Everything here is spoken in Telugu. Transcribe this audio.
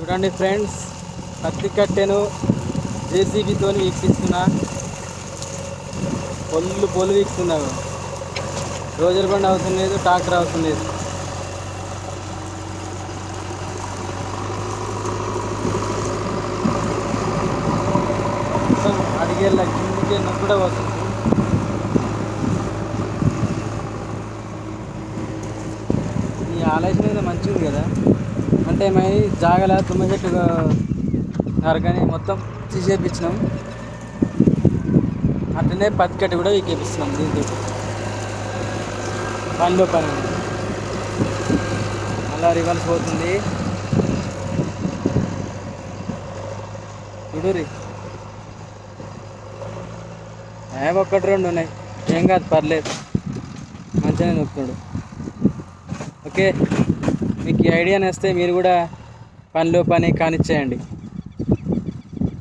చూడండి ఫ్రెండ్స్ పత్తి కట్టెను జేసీబీతో వీక్షిస్తున్నా. పొల్లు పొల్లు వీక్షిస్తున్నాను రోజుల బండి అవసరం లేదు ట్రాక్టర్ అవసరం లేదు. మొత్తం అడిగేళ్ళ కిందికే కూడా వస్తుంది ఈ ఆలోచన మంచిది కదా? టైం మరి జాగల తుమ్మ చెట్టు నరకని మొత్తం తీసేపించినాం అట్లనే పత్తి కట్టి కూడా వీకేపిస్తున్నాం దీంతో పనిలో పని. మళ్ళా రివర్స్ పోతుంది. చూడురి ఏ ఒక్కటి రెండు ఉన్నాయి. ఏం కాదు పర్లేదు. మంచిగానే నొక్కుతాడు ఓకే. మీకు ఈ ఐడియా నేస్తే మీరు కూడా పనిలో పని కానిచ్చేయండి.